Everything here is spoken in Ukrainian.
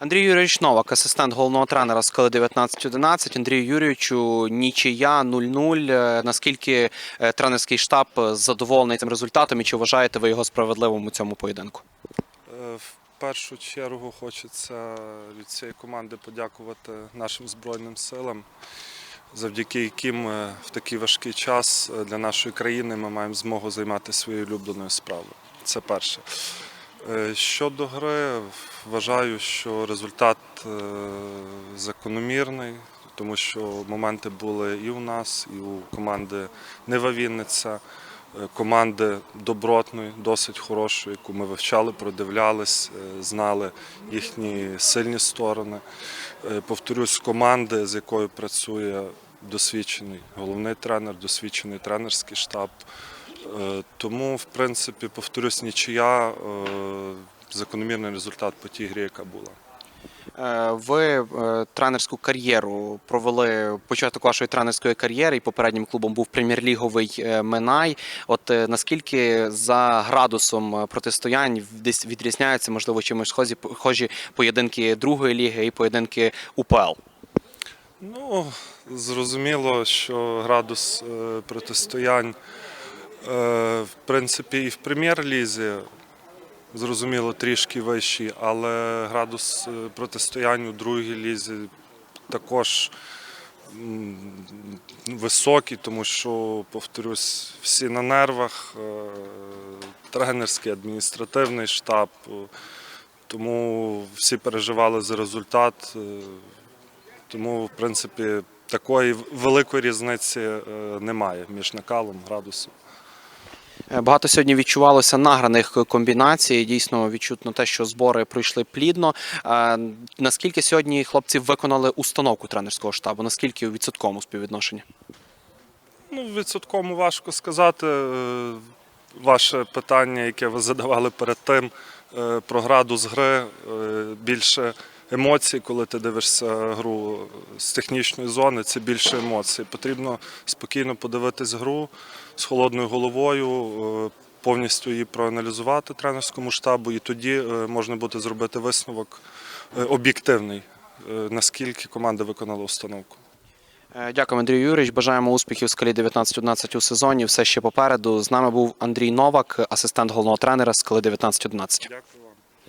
Андрій Юрійович Новак, асистент головного тренера скали 19-11. Андрію Юрійовичу, нічия 0-0. Е, Наскільки е, тренерський штаб задоволений цим результатом і чи вважаєте ви його справедливим у цьому поєдинку? Е, В першу чергу хочеться від цієї команди подякувати нашим Збройним силам, завдяки яким в такий важкий час для нашої країни ми маємо змогу займатися своєю улюбленою справою. Це перше. Е, Щодо гри, вважаю, що результат е, закономірний, тому що моменти були і у нас, і у команди Нива Вінниця е, команди добротної, досить хорошої, яку ми вивчали, продивлялись, знали їхні сильні сторони. Повторюсь, команди, з якою працює досвідчений головний тренер, досвідчений тренерський штаб. Е, Тому, в принципі, повторюсь, нічия е, закономірний результат по тій грі, яка була. Е, Ви тренерську кар'єру провели початок вашої тренерської кар'єри, і попереднім клубом був прем'єр-ліговий Минай. От наскільки за градусом протистоянь десь відрізняються, можливо, чимось схожі, схожі поєдинки другої ліги і поєдинки УПЛ? Ну, зрозуміло, що градус протистоянь, в принципі, і в прем'єр-лізі, зрозуміло, трішки вищий, але градус е, протистоянь у другій лізі також високий, тому що, повторюсь, всі на нервах, е, тренерський, адміністративний штаб. е, Тому всі переживали за результат. е, тому, в принципі, такої великої різниці е, немає між накалом, градусом. Е, Багато сьогодні відчувалося награних комбінацій. Дійсно відчутно те, що збори пройшли плідно. Е, Наскільки сьогодні хлопці виконали установку тренерського штабу? Наскільки у відсотковому співвідношенні? Ну, відсотково важко сказати. Е, Ваше питання, яке ви задавали перед тим, про градус гри, більше емоцій, коли ти дивишся гру з технічної зони, це більше емоцій. Потрібно спокійно подивитись гру з холодною головою, е, повністю її проаналізувати тренерському штабу, і тоді е, можна буде зробити висновок е, об'єктивний, наскільки команда виконала установку. Дякую, Андрій Юрійович. Бажаємо успіхів в скалі 19-11 у сезоні. Все ще попереду. З нами був Андрій Новак, асистент головного тренера скали 19-11. Дякую.